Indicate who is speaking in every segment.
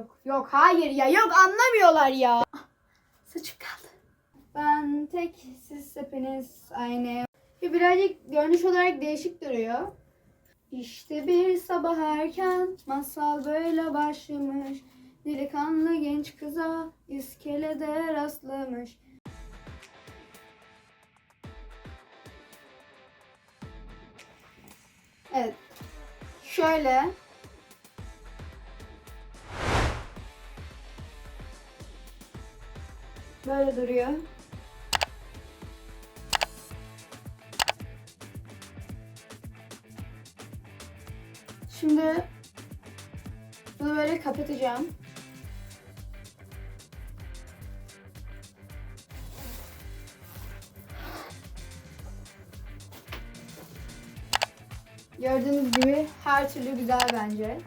Speaker 1: Yok yok hayır ya yok anlamıyorlar ya. Saçım kaldı. Ben tek siz hepiniz aynı. Bir birazcık görünüş olarak değişik duruyor. İşte bir sabah erken masal böyle başlamış. Delikanlı genç kıza iskelede rastlamış. Evet. Şöyle. Böyle duruyor. Şimdi bunu böyle kapatacağım. Gördüğünüz gibi her türlü güzel bence.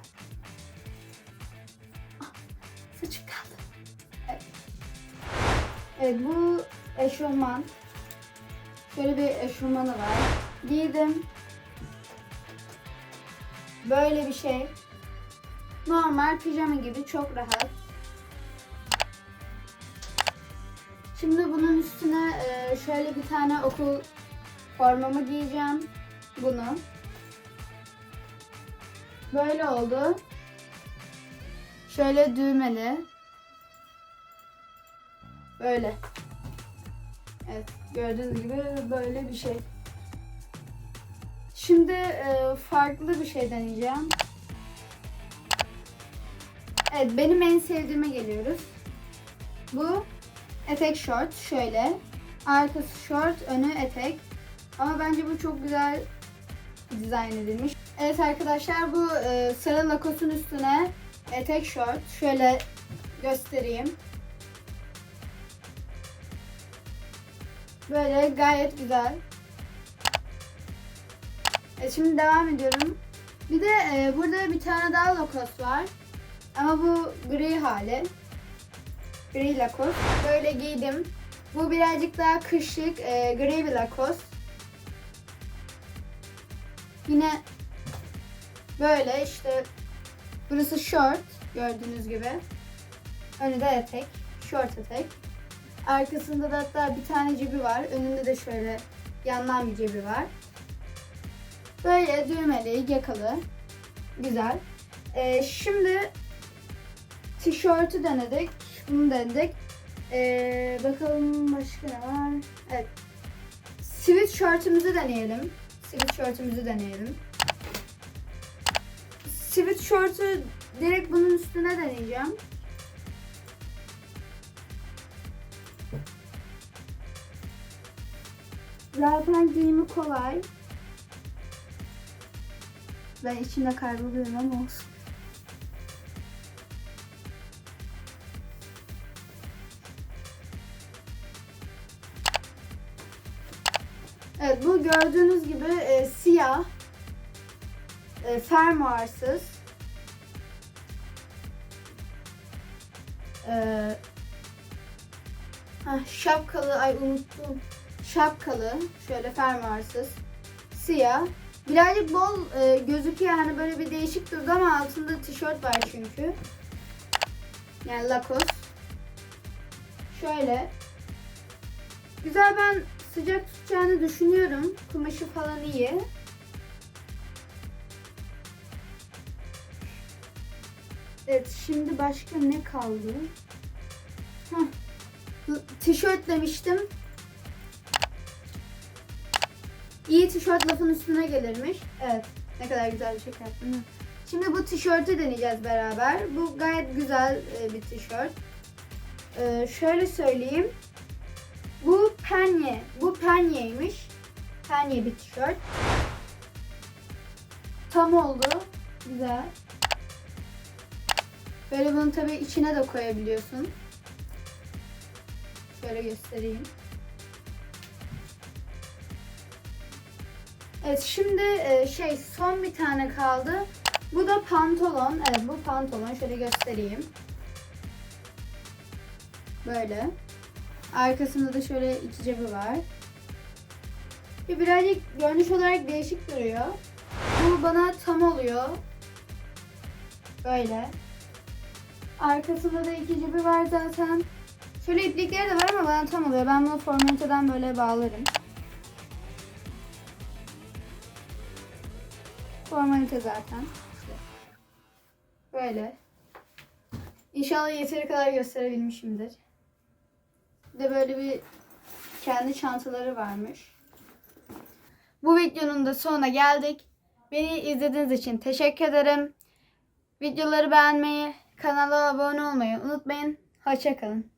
Speaker 1: Ah, Saçım kaldı. Evet. Bu eşofman. Şöyle bir eşofmanı var. Giydim. Böyle bir şey. Normal pijama gibi çok rahat. Şimdi bunun üstüne e, şöyle bir tane okul formamı giyeceğim. Bunu. Böyle oldu. Şöyle düğmeli. Böyle. Evet gördüğünüz gibi böyle bir şey. Şimdi e, farklı bir şey deneyeceğim. Evet benim en sevdiğime geliyoruz. Bu etek short şöyle. Arkası short, önü etek. Ama bence bu çok güzel dizayn edilmiş. Evet arkadaşlar bu e, sarı lakosun üstüne etek short. Şöyle göstereyim. Böyle gayet güzel. E, şimdi devam ediyorum. Bir de e, burada bir tane daha lakos var. Ama bu gri hali. Gri lakos. Böyle giydim. Bu birazcık daha kışlık e, gri bir lakos. Yine böyle işte burası short gördüğünüz gibi. Önü de etek. Short etek. Arkasında da hatta bir tane cebi var. Önünde de şöyle yandan bir cebi var. Böyle düğmeli, yakalı. Güzel. Ee, şimdi tişörtü denedik. Bunu denedik. Ee, bakalım başka ne var? Evet. Sweatshirt'ümüzü deneyelim. Sweatshirt'ümüzü deneyelim. Sweatshirt'ü direkt bunun üstüne deneyeceğim. Zaten giyimi kolay. Ben içinde kayboluyorum ama olsun. Evet bu gördüğünüz gibi e, siyah e, fermuarsız e, heh, şapkalı ay unuttum şapkalı şöyle fermuarsız siyah birazcık bol e, gözüküyor hani böyle bir değişik durdu ama altında tişört var çünkü yani lakos şöyle güzel ben sıcak tutacağını düşünüyorum kumaşı falan iyi Evet şimdi başka ne kaldı? Heh. Tişört demiştim. İyi tişört lafın üstüne gelirmiş. Evet. Ne kadar güzel bir şey yaptın. Şimdi bu tişörtü deneyeceğiz beraber. Bu gayet güzel e, bir tişört. Ee, şöyle söyleyeyim. Bu penye. Bu penyeymiş. Penye bir tişört. Tam oldu. Güzel. Böyle bunu tabii içine de koyabiliyorsun. Şöyle göstereyim. Evet şimdi e, şey son bir tane kaldı. Bu da pantolon. Evet bu pantolon. Şöyle göstereyim. Böyle. Arkasında da şöyle iki cebi var. Bir birazcık görünüş olarak değişik duruyor. Bu bana tam oluyor. Böyle. Arkasında da iki cibi var zaten. Şöyle iplikleri de var ama bana tam oluyor. Ben bunu formateden böyle bağlarım. Formalite zaten. Böyle. İnşallah yeteri kadar gösterebilmişimdir. Bir de böyle bir kendi çantaları varmış. Bu videonun da sonuna geldik. Beni izlediğiniz için teşekkür ederim. Videoları beğenmeyi, kanala abone olmayı unutmayın. Hoşçakalın.